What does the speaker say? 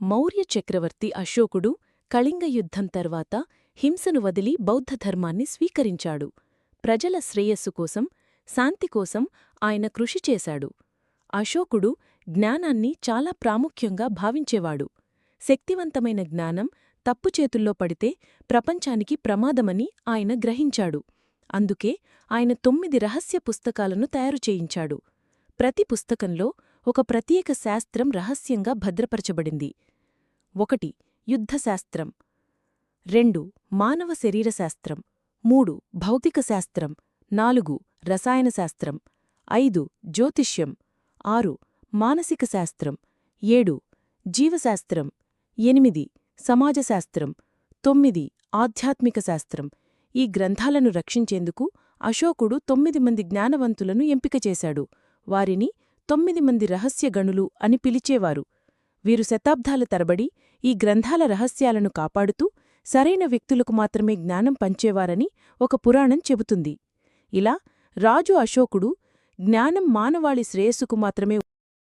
మౌర్య చక్రవర్తి అశోకుడు కళింగ యుద్ధం తర్వాత హింసను వదిలి బౌద్ధధర్మాన్ని స్వీకరించాడు. ప్రజల శ్రేయస్సు కోసం శాంతి కోసం ఆయన కృషి చేశాడు. అశోకుడు జ్ఞానాన్ని చాలా ప్రాముఖ్యంగా భావించేవాడు. శక్తివంతమైన జ్ఞానం తప్పు చేతుల్లో పడితే ప్రపంచానికి ప్రమాదమని ఆయన గ్రహించాడు. అందుకే ఆయన తొమ్మిది రహస్య పుస్తకాలను తయారు చేయించాడు. ప్రతి పుస్తకంలో ఒక ప్రత్యేక శాస్త్రం రహస్యంగా భద్రపరచబడింది. ఒకటి యుద్ధశాస్త్రం. రెండు మానవ శరీరశాస్త్రం మూడు భౌతిక శాస్త్రం. నాలుగు రసాయన శాస్త్రం. ఐదు జ్యోతిష్యం. ఆరు మానసిక శాస్త్రం. ఏడు జీవశాస్త్రం. ఎనిమిది సమాజశాస్త్రం. తొమ్మిది ఆధ్యాత్మిక శాస్త్రం. ఈ గ్రంథాలను రక్షించేందుకు అశోకుడు తొమ్మిది మంది జ్ఞానవంతులను ఎంపిక చేశాడు. వారిని తొమ్మిది మంది రహస్యగణులు అని పిలిచేవారు. వీరు శతాబ్దాల తరబడి ఈ గ్రంథాల రహస్యాలను కాపాడుతూ సరైన వ్యక్తులకు మాత్రమే జ్ఞానం పంచేవారని ఒక పురాణం చెబుతుంది. ఇలా రాజు అశోకుడు జ్ఞానం మానవాళి శ్రేయస్సుకు మాత్రమే